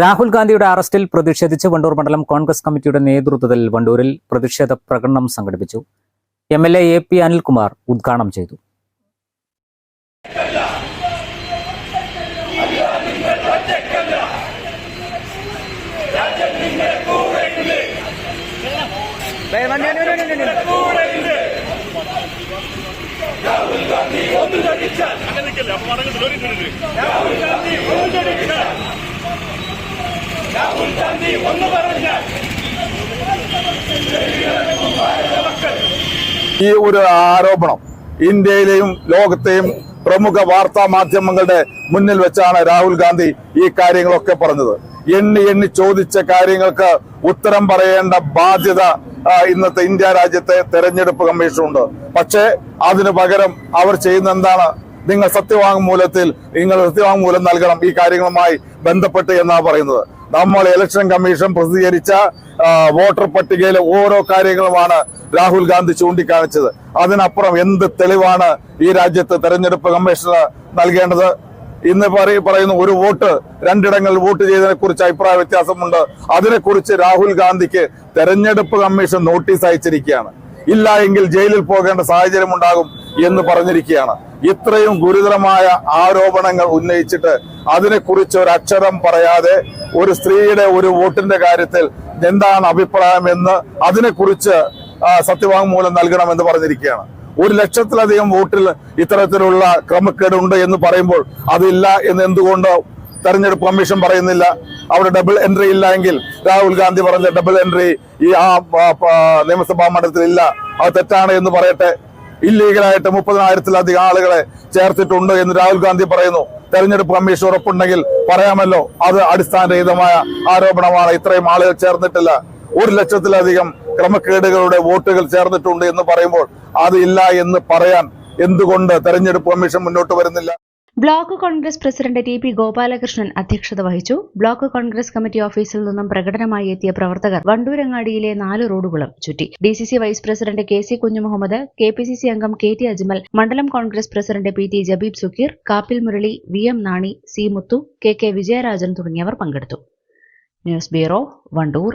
Rahul ഗാന്ധിയുടെ അറസ്റ്റിൽ പ്രതിഷേധിച്ച് വണ്ടൂർ മണ്ഡലം കോൺഗ്രസ് കമ്മിറ്റിയുടെ നേതൃത്വത്തിൽ വണ്ടൂരിൽ പ്രതിഷേധ പ്രകടനം സംഘടിപ്പിച്ചു. M L A A P Anilkumar ഉദ്ഘാടനം ചെയ്തു. ഈ ഒരു ആരോപണം ഇന്ത്യയിലെയും ലോകത്തെയും പ്രമുഖ വാർത്താ മാധ്യമങ്ങളുടെ മുന്നിൽ വെച്ചാണ് രാഹുൽ ഗാന്ധി ഈ കാര്യങ്ങളൊക്കെ പറഞ്ഞത്. എണ്ണി എണ്ണി ചോദിച്ച കാര്യങ്ങൾക്ക് ഉത്തരം പറയേണ്ട ബാധ്യത ഇന്നത്തെ ഇന്ത്യ രാജ്യത്തെ തെരഞ്ഞെടുപ്പ് കമ്മീഷനുണ്ട്. പക്ഷേ അതിനു പകരം അവർ ചെയ്യുന്ന എന്താണ്? നിങ്ങൾ സത്യവാങ്മൂലത്തിൽ നിങ്ങൾ സത്യവാങ്മൂലം നൽകണം ഈ കാര്യങ്ങളുമായി ബന്ധപ്പെട്ട് എന്നാണ് പറയുന്നത്. നമ്മൾ ഇലക്ഷൻ കമ്മീഷൻ പ്രസിദ്ധീകരിച്ച വോട്ടർ പട്ടികയിലെ ഓരോ കാര്യങ്ങളുമാണ് രാഹുൽ ഗാന്ധി ചൂണ്ടിക്കാണിച്ചത്. അതിനപ്പുറം എന്ത് തെളിവാണ് ഈ രാജ്യത്ത് തെരഞ്ഞെടുപ്പ് കമ്മീഷന് നൽകേണ്ടത്? ഇന്ന് പറയ- പറയുന്ന ഒരു വോട്ട് രണ്ടിടങ്ങളിൽ വോട്ട് ചെയ്തതിനെ കുറിച്ച് അഭിപ്രായ വ്യത്യാസമുണ്ട്. അതിനെക്കുറിച്ച് രാഹുൽ ഗാന്ധിക്ക് തെരഞ്ഞെടുപ്പ് കമ്മീഷൻ നോട്ടീസ് അയച്ചിരിക്കുകയാണ്. ഇല്ല എങ്കിൽ ജയിലിൽ പോകേണ്ട സാഹചര്യം ഉണ്ടാകും എന്ന് പറഞ്ഞിരിക്കുകയാണ്. ഇത്രയും ഗുരുതരമായ ആരോപണങ്ങൾ ഉന്നയിച്ചിട്ട് അതിനെക്കുറിച്ച് ഒരു അക്ഷരം പറയാതെ ഒരു സ്ത്രീയുടെ ഒരു വോട്ടിന്റെ കാര്യത്തിൽ എന്താണ് അഭിപ്രായം എന്ന് അതിനെക്കുറിച്ച് സത്യവാങ്മൂലം നൽകണമെന്ന് പറഞ്ഞിരിക്കുകയാണ്. ഒരു ലക്ഷത്തിലധികം വോട്ടിൽ ഇത്തരത്തിലുള്ള ക്രമക്കേടുണ്ട് എന്ന് പറയുമ്പോൾ അതില്ല എന്ന് എന്തുകൊണ്ട് തെരഞ്ഞെടുപ്പ് കമ്മീഷൻ പറയുന്നില്ല? അവിടെ ഡബിൾ എൻട്രി ഇല്ല എങ്കിൽ രാഹുൽ ഗാന്ധി പറഞ്ഞ ഡബിൾ എൻട്രി ഈ ആ, നിയമസഭാ മണ്ഡലത്തിൽ ഇല്ല. അത് തെറ്റാണ് എന്ന് പറയട്ടെ. ഇല്ലീഗലായിട്ട് മുപ്പതിനായിരത്തിലധികം ആളുകളെ ചേർത്തിട്ടുണ്ട് എന്ന് രാഹുൽ ഗാന്ധി പറയുന്നു. തെരഞ്ഞെടുപ്പ് കമ്മീഷൻ ഉറപ്പുണ്ടെങ്കിൽ പറയാമല്ലോ. അത് അടിസ്ഥാനരഹിതമായ ആരോപണമാണ്. ഇത്രയും ആളുകൾ ചേർന്നിട്ടില്ല. ഒരു ലക്ഷത്തിലധികം ക്രമക്കേടുകളുടെ വോട്ടുകൾ ചേർന്നിട്ടുണ്ട് എന്ന് പറയുമ്പോൾ അത് ഇല്ല എന്ന് പറയാൻ എന്തുകൊണ്ട് തെരഞ്ഞെടുപ്പ് കമ്മീഷൻ മുന്നോട്ട് വരുന്നില്ല? Block Congress president T P Gopalakrishnan അധ്യക്ഷത വഹിച്ചു. ബ്ലോക്ക് കോൺഗ്രസ് കമ്മിറ്റി ഓഫീസിൽ നിന്നും പ്രകടനമായി എത്തിയ പ്രവർത്തകർ വണ്ടൂരങ്ങാടിയിലെ നാല് റോഡുകളും ചുറ്റി. D C C vice president K C Kunjumuhammad K P C C അംഗം കെ ടി അജ്മൽ മണ്ഡലം Congress president P T Jabeeb Sukkeer Kappil Murali V M Nani C Muthu K K Vijayarajan തുടങ്ങിയവർ പങ്കെടുത്തു. News bureau Wandoor.